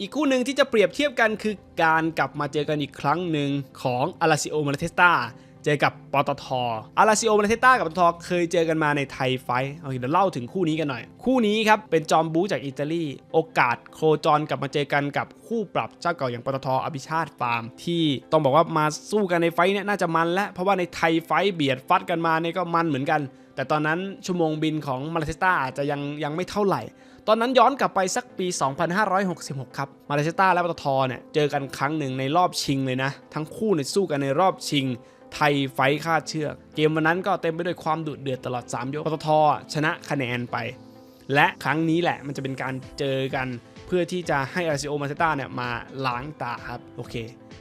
อีกคู่หนึ่งที่จะเปรียบเทียบกันคือการกลับมาเจอกันอีกครั้งหนึ่งของอาราซิโอมาเลเทสตาเจอกับปตทอาราซิโอมาเลเทสตากับปตทเคยเจอกันมาในไทยไฟเอาเดี๋ยวเล่าถึงคู่นี้กันหน่อย คู่นี้ครับเป็นจอมบูจากอิตาลี โอกาสโคจรกลับมาเจอกันกับคู่ปรับเจ้าเก่าอย่างปตทอภิชาติฟาร์ม ที่ต้องบอกว่ามาสู้กันในไฟเนี่ยน่าจะมันและเพราะว่าในไทยไฟเบียดฟัดกันมาเนี่ยก็มันเหมือนกัน แต่ตอนนั้นชั่วโมงบินของมาเลเทสตาอาจจะยังยังไม่เท่าไหร่ ตอนนั้นย้อนกลับไปสักปี 2566 ครับมาเลเซียและปตทเนี่ยเจอกันครั้งหนึ่งในรอบชิงเลยนะ ทั้งคู่เนี่ยสู้กันในรอบชิงไทยไฟคาดเชือก เกมวันนั้นก็เต็มไปด้วยความดุเดือดตลอด 3 ยกปตทชนะคะแนนไป และครั้งนี้แหละมันจะเป็นการเจอกันเพื่อที่จะให้อาร์ซิโอมาเซต้าเนี่ยมาล้างตาครับ โอเค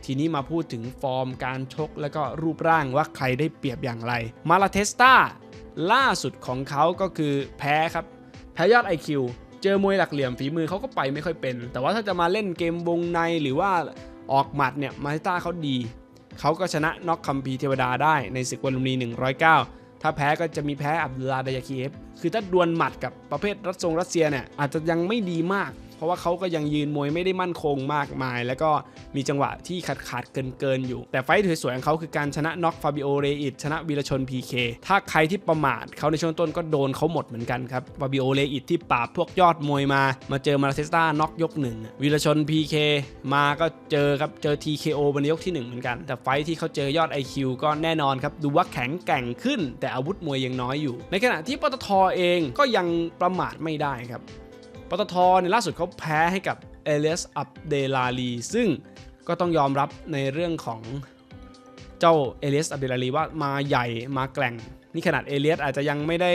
ทีนี้มาพูดถึงฟอร์มการชก แล้วก็รูปร่างว่าใครได้เปรียบอย่างไร มาลาเทสตา ล่าสุดของเขาก็คือแพ้ครับ แพ้ยอด IQ เจอมวยหลักเหลี่ยมฝีมือเขาก็ไปไม่ค่อยเป็น แต่ว่าถ้าจะมาเล่นเกมวงในหรือว่าออกหมัดเนี่ยมาสต้าเขาดี เขาก็ชนะน็อกคัมพีเทวดาได้ในศึกวันลุมนี109 ถ้าแพ้ก็จะมีแพ้อับดุลลาดายาคีเอฟคือถ้าดวลหมัดกับประเภทรัสซงรัสเซียเนี่ยอาจจะยังไม่ดีมาก เพราะว่าเขาก็ยังยืนมวยไม่ได้มั่นคงมากมาย แล้วก็มีจังหวะที่ขาดขาดเกินเกินอยู่ แต่ไฟท์สวยๆของเขาคือการชนะน็อกฟาบิโอเรอิตชนะวีรชน PK ถ้าใครที่ประมาทเขาในช่วงต้นก็โดนเขาหมดเหมือนกันครับฟาบิโอเรอิตที่ปราบพวกยอดมวยมา มาเจอมาราเซสตาน็อกยกหนึ่งวีรชน PK มาก็เจอครับเจอ TKO บนยกที่หนึ่งเหมือนกัน แต่ไฟท์ที่เขาเจอยอด IQ ก็แน่นอนครับดูว่าแข็งแกร่งขึ้น แต่อาวุธมวยยังน้อยอยู่ ในขณะที่ปตทเองก็ยังประมาทไม่ได้ครับ ปตทในล่าสุดเขาแพ้ให้กับเอเลสอับเดลาลีซึ่งก็ต้องยอมรับในเรื่องของเจ้าเอเลสอับเดลาลีว่ามาใหญ่มาแกร่งนี่ขนาดเอเลียสอาจจะยังไม่ได้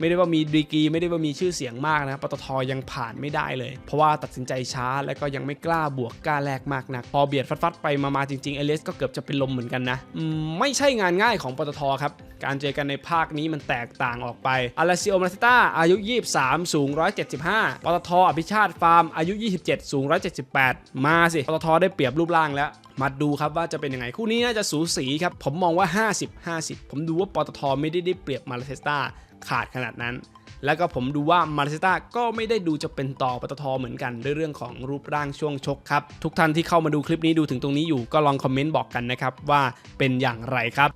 ไม่ได้ว่ามีดีกรีไม่ได้ว่ามีชื่อเสียงมากนะปตทยังผ่านไม่ได้เลย เพราะว่าตัดสินใจช้าและก็ยังไม่กล้าบวกกล้าแลกมากนัก พอเบียดฟัดๆไปมาๆจริงๆเอเลสก็เกือบจะเป็นลมเหมือนกันนะไม่ใช่งานง่ายของปตทครับ การเจอกันในภาคนี้มันแตกต่างออกไปอาราซิโอมาซิต้าอายุ 23 สูง 175 ปตทอภิชาติฟาร์มอายุ 27 สูง 178 มาสิปตทได้เปรียบรูปร่างแล้วมาดูครับว่าจะเป็นยังไงคู่นี้น่าจะสูสีครับผมมองว่า 50 50 ผมดูว่าปตทไม่ได้ได้เปรียบมาเลเซสตาขาดขนาดนั้น แล้วก็ผมดูว่ามาเลเซสตาก็ไม่ได้ดูจะเป็นต่อปตทเหมือนกันด้วยเรื่องของรูปร่างช่วงชกครับ ทุกท่านที่เข้ามาดูคลิปนี้ดูถึงตรงนี้อยู่ก็ลองคอมเมนต์บอกกันนะครับว่าเป็นอย่างไรครับ